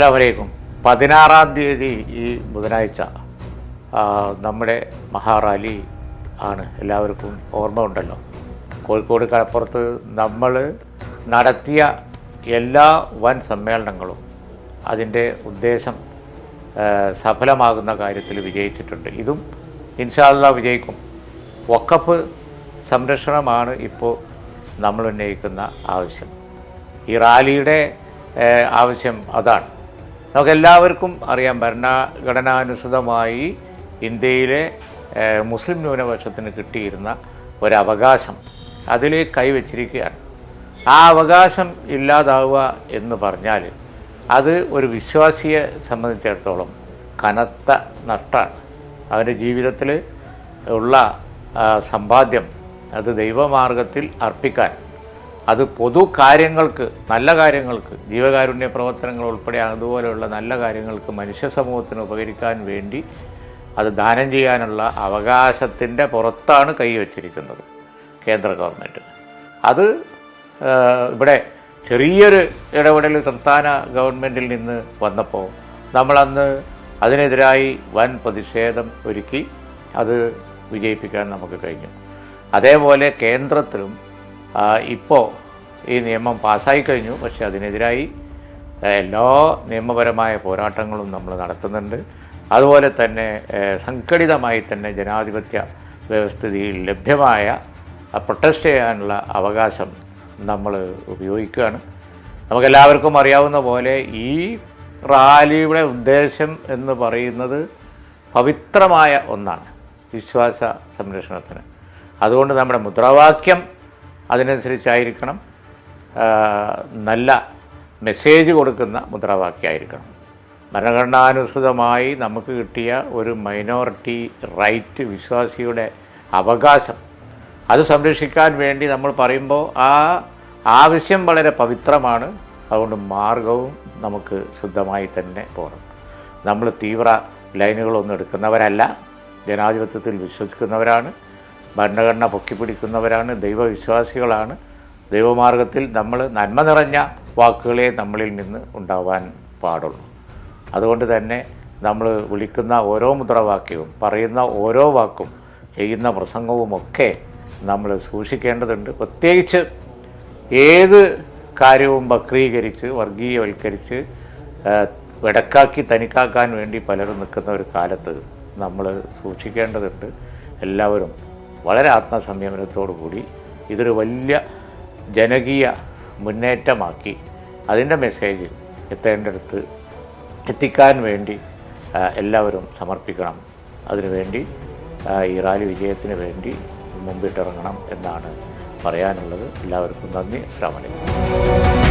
അസ്സാം വലൈക്കും പതിനാറാം തീയതി ഈ ബുധനാഴ്ച നമ്മുടെ മഹാറാലി ആണ്. എല്ലാവർക്കും ഓർമ്മ ഉണ്ടല്ലോ. കോഴിക്കോട് കടപ്പുറത്ത് നമ്മൾ നടത്തിയ എല്ലാ വൻ സമ്മേളനങ്ങളും അതിന്റെ ഉദ്ദേശം സഫലമാകുന്ന കാര്യത്തിൽ വിജയിച്ചിട്ടുണ്ട്. ഇതും ഇൻഷാല്ല വിജയിക്കും. വക്കപ്പ് സംരക്ഷണമാണ് ഇപ്പോൾ നമ്മൾ ഉന്നയിക്കുന്ന ആവശ്യം. ഈ റാലിയുടെ ആവശ്യം അതാണ്. നമുക്കെല്ലാവർക്കും അറിയാം ഭരണഘടനാനുസൃതമായി ഇന്ത്യയിലെ മുസ്ലിം ന്യൂനപക്ഷത്തിന് കിട്ടിയിരുന്ന ഒരവകാശം അതിൽ കൈവച്ചിരിക്കുകയാണ്. ആ അവകാശം ഇല്ലാതാവുക എന്ന് പറഞ്ഞാൽ അത് ഒരു വിശ്വാസിയെ സംബന്ധിച്ചിടത്തോളം കനത്ത നഷ്ടമാണ്. അവന്റെ ജീവിതത്തിൽ ഉള്ള സമ്പാദ്യം അത് ദൈവമാർഗത്തിൽ അർപ്പിക്കാൻ അത് പൊതു കാര്യങ്ങൾക്ക് നല്ല കാര്യങ്ങൾക്ക് ജീവകാരുണ്യ പ്രവർത്തനങ്ങൾ ഉൾപ്പെടെ അതുപോലെയുള്ള നല്ല കാര്യങ്ങൾക്ക് മനുഷ്യ സമൂഹത്തിന് ഉപകരിക്കാൻ വേണ്ടി അത് ദാനം ചെയ്യാനുള്ള അവകാശത്തിന്റെ പുറത്താണ് കൈവച്ചിരിക്കുന്നത് കേന്ദ്ര ഗവൺമെന്റ്. അത് ഇവിടെ ചെറിയൊരു ഇടപെടൽ സംസ്ഥാന ഗവൺമെന്റിൽ നിന്ന് വന്നപ്പോൾ നമ്മളന്ന് അതിനെതിരായി വൻ പ്രതിഷേധം ഒരുക്കി അത് വിജയിപ്പിക്കാൻ നമുക്ക് കഴിഞ്ഞു. അതേപോലെ കേന്ദ്രത്തിലും ഇപ്പോൾ ഈ നിയമം പാസ്സായി കഴിഞ്ഞു. പക്ഷേ അതിനെതിരായി എല്ലാ നിയമപരമായ പോരാട്ടങ്ങളും നമ്മൾ നടത്തുന്നുണ്ട്. അതുപോലെ തന്നെ സംഘടിതമായി തന്നെ ജനാധിപത്യ വ്യവസ്ഥിതിയിൽ ലഭ്യമായ പ്രൊട്ടസ്റ്റ് ചെയ്യാനുള്ള അവകാശം നമ്മൾ ഉപയോഗിക്കുകയാണ്. നമുക്കെല്ലാവർക്കും അറിയാവുന്ന പോലെ ഈ റാലിയുടെ ഉദ്ദേശം എന്ന് പറയുന്നത് പവിത്രമായ ഒന്നാണ് വിശ്വാസ സംരക്ഷണത്തിന്. അതുകൊണ്ട് നമ്മുടെ മുദ്രാവാക്യം അതിനനുസരിച്ചായിരിക്കണം നല്ല മെസ്സേജ് കൊടുക്കുന്ന മുദ്രാവാക്യമായിരിക്കണം ഭരണഘടനാനുസൃതമായി നമുക്ക് കിട്ടിയ ഒരു മൈനോറിറ്റി റൈറ്റ് വിശ്വാസിയുടെ അവകാശം അത് സംരക്ഷിക്കാൻ വേണ്ടി നമ്മൾ പറയുമ്പോൾ ആ ആവശ്യം വളരെ പവിത്രമാണ്. അതുകൊണ്ട് മാർഗവും നമുക്ക് ശുദ്ധമായി തന്നെ പോകണം നമ്മൾ തീവ്ര ലൈനുകളൊന്നും എടുക്കുന്നവരല്ല ജനാധിപത്യത്തിൽ വിശ്വസിക്കുന്നവരാണ്. ഭരണഘടന പൊക്കിപ്പിടിക്കുന്നവരാണ് ദൈവവിശ്വാസികളാണ്. ദൈവമാർഗത്തിൽ നമ്മൾ നന്മ നിറഞ്ഞ വാക്കുകളെ നമ്മളിൽ നിന്ന് ഉണ്ടാവാൻ പാടുള്ളൂ. അതുകൊണ്ട് തന്നെ നമ്മൾ വിളിക്കുന്ന ഓരോ മുദ്രാവാക്യവും പറയുന്ന ഓരോ വാക്കും ചെയ്യുന്ന പ്രസംഗവുമൊക്കെ നമ്മൾ സൂക്ഷിക്കേണ്ടതുണ്ട്. പ്രത്യേകിച്ച് ഏത് കാര്യവും വക്രീകരിച്ച് വർഗീയവൽക്കരിച്ച് വെടക്കാക്കി തനിക്കാക്കാൻ വേണ്ടി പലരും നിൽക്കുന്ന ഒരു കാലത്ത് നമ്മൾ സൂക്ഷിക്കേണ്ടതുണ്ട്. എല്ലാവരും വളരെ ആത്മസംയമനത്തോടു കൂടി ഇതൊരു വലിയ ജനകീയ മുന്നേറ്റമാക്കി അതിന്റെ മെസ്സേജ് എത്തേണ്ടടുത്ത് എത്തിക്കാൻ വേണ്ടി എല്ലാവരും സമർപ്പിക്കണം. അതിനുവേണ്ടി ഈ റാലി വിജയത്തിന് വേണ്ടി മുമ്പിട്ടിറങ്ങണം എന്നാണ് പറയാനുള്ളത്. എല്ലാവർക്കും നന്ദി. അസ്സാം വലൈക്കും